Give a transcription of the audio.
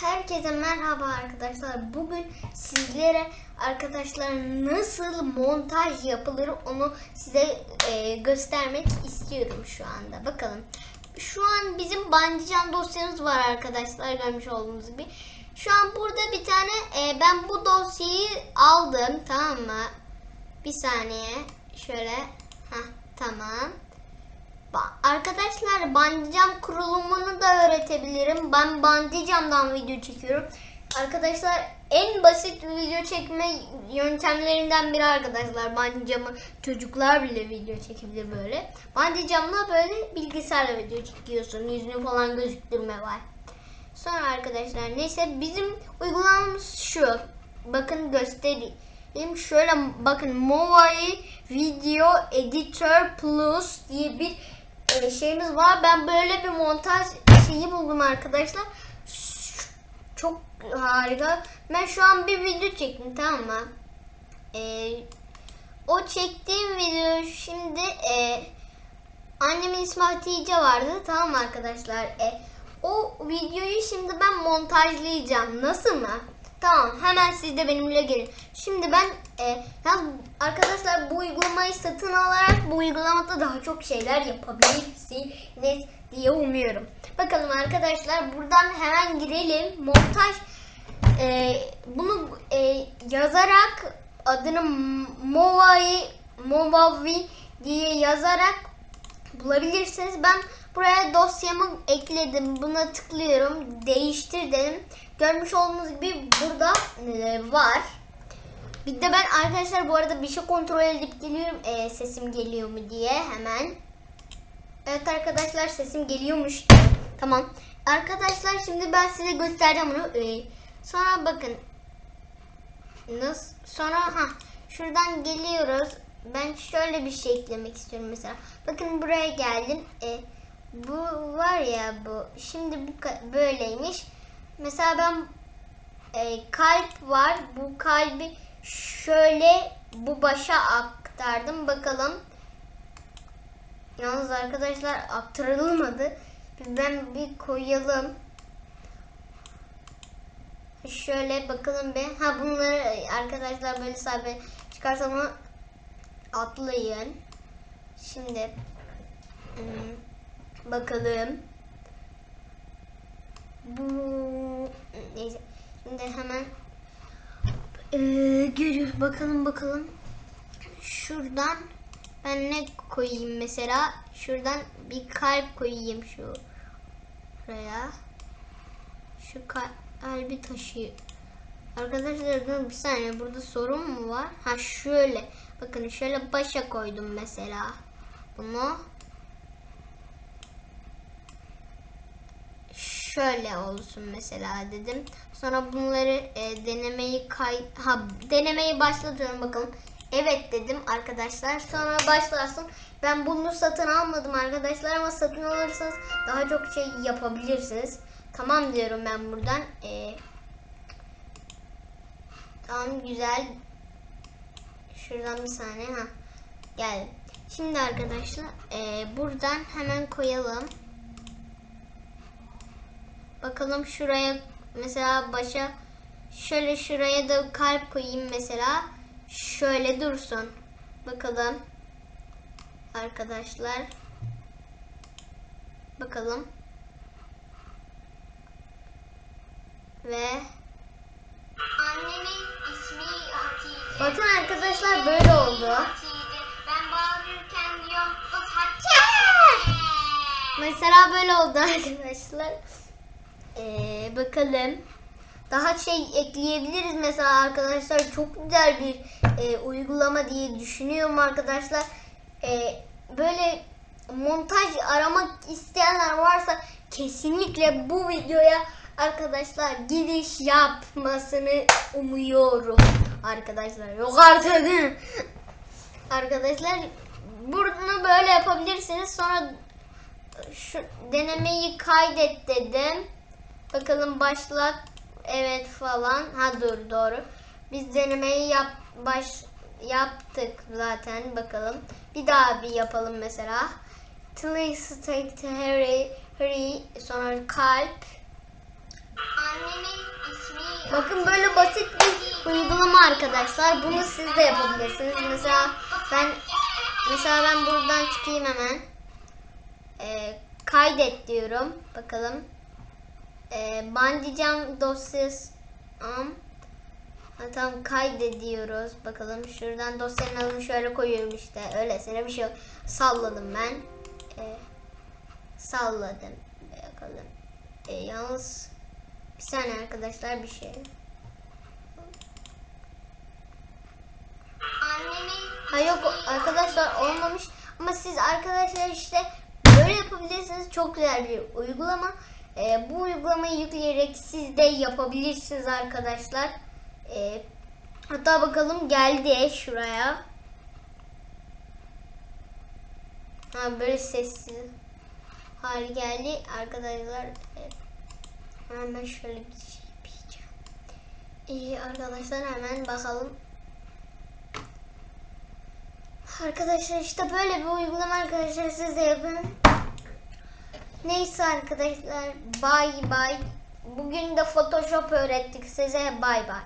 Herkese merhaba arkadaşlar. Bugün sizlere arkadaşlar nasıl montaj yapılır onu size e, göstermek istiyorum şu anda. Bakalım. Şu an bizim Bandicam dosyamız var arkadaşlar görmüş olduğunuz gibi. Şu an burada bir tane e, ben bu dosyayı aldım tamam mı? Bir saniye şöyle. Heh, tamam. Ba- Arkadaşlar Bandicam kurulumunu da öğretebilirim. Ben Bandicam'dan video çekiyorum. Arkadaşlar en basit video çekme yöntemlerinden biri arkadaşlar. Bandicam'ı çocuklar bile video çekebilir böyle. Bandicam'la böyle bilgisayarla video çekiyorsun. Yüzünü falan gözüktürme var. Sonra arkadaşlar neyse bizim uygulamamız şu. Bakın göstereyim. Şöyle bakın Movie Video Editor Plus diye bir şeyimiz var. Ben böyle bir montaj şeyi buldum arkadaşlar. Çok harika. Ben şu an bir video çektim tamam mı? E, o çektiğim video şimdi e, annemin ismi Hatice vardı tamam mı arkadaşlar? E, o videoyu şimdi ben montajlayacağım. Nasıl mı? Tamam hemen siz de benimle gelin. Şimdi ben e, arkadaşlar bu uygulamayı satın alarak bu uygulamada daha çok şeyler yapabilirsiniz diye umuyorum. Bakalım arkadaşlar buradan hemen girelim. Montaj e, bunu e, yazarak adını Movavi Movavi diye yazarak bulabilirsiniz. Ben buraya dosyamı ekledim. Buna tıklıyorum. Değiştir dedim. Görmüş olduğunuz gibi burada e, var. Bir de ben arkadaşlar bu arada bir şey kontrol edip geliyorum. E, sesim geliyor mu diye hemen. Evet arkadaşlar sesim geliyormuş. Tamam. Arkadaşlar şimdi ben size göstereceğim bunu. E, sonra bakın. Nasıl? Sonra ha şuradan geliyoruz. Ben şöyle bir şey eklemek istiyorum mesela. Bakın buraya geldim. E, bu var ya bu. Şimdi bu böyleymiş. Mesela ben e, kalp var. Bu kalbi şöyle bu başa aktardım. Bakalım. Yalnız arkadaşlar aktarılmadı. Ben bir koyalım. Şöyle bakalım bir. Ha bunları arkadaşlar böyle sabit çıkarsam atlayın. Şimdi hmm, bakalım. Bu neyse. Şimdi hemen ee, geliyor. Bakalım bakalım. Şuradan ben ne koyayım mesela? Şuradan bir kalp koyayım şu buraya. Şu kalbi taşı. Arkadaşlar dur bir saniye burada sorun mu var? Ha şöyle. Bakın şöyle başa koydum mesela. Bunu şöyle olsun mesela dedim. Sonra bunları e, denemeyi kay ha denemeyi başlatıyorum bakalım. Evet dedim arkadaşlar. Sonra başlarsın. Ben bunu satın almadım arkadaşlar ama satın alırsanız daha çok şey yapabilirsiniz. Tamam diyorum ben buradan. E, tamam güzel. Şuradan bir saniye ha. Gel. Şimdi arkadaşlar e, buradan hemen koyalım. Bakalım şuraya mesela başa şöyle şuraya da kalp koyayım mesela. Şöyle dursun. Bakalım. Arkadaşlar. Bakalım. Ve Annemin ismi Hatice. bakın arkadaşlar böyle oldu. Ben bağırırken Hatice. Mesela böyle oldu arkadaşlar. Ee, bakalım. Daha şey ekleyebiliriz mesela arkadaşlar. Çok güzel bir e, uygulama diye düşünüyorum arkadaşlar. E, böyle montaj aramak isteyenler varsa kesinlikle bu videoya arkadaşlar giriş yapmasını umuyorum. Arkadaşlar yok artık. arkadaşlar bunu böyle yapabilirsiniz. Sonra şu denemeyi kaydet dedim. Bakalım başlat. Evet falan. Ha dur doğru. Biz denemeyi yap baş yaptık zaten. Bakalım. Bir daha bir yapalım mesela. The hurry, hurry sonra kalp. Annemin Bakın böyle basit bir uygulama arkadaşlar. Bunu siz de yapabilirsiniz. Mesela ben mesela ben buradan çıkayım hemen. Ee, kaydet diyorum. Bakalım. Bandicam dosyası am. Ha, tamam kaydediyoruz. Bakalım şuradan dosyanın adını şöyle koyuyorum işte. Öylesine bir şey salladım ben. Ee, salladım. Bakalım. Ee, yalnız bir saniye arkadaşlar bir şey. Ha yok arkadaşlar olmamış ama siz arkadaşlar işte böyle yapabilirsiniz. Çok güzel bir uygulama. Ee, bu uygulamayı yükleyerek siz de yapabilirsiniz arkadaşlar. Ee, hatta bakalım geldi şuraya. Ha böyle sessiz hali geldi arkadaşlar. Evet. Hemen şöyle bir şey yapacağım. İyi arkadaşlar hemen bakalım. Arkadaşlar işte böyle bir uygulama arkadaşlar siz de yapın. Neyse arkadaşlar bay bay. Bugün de Photoshop öğrettik size bay bay.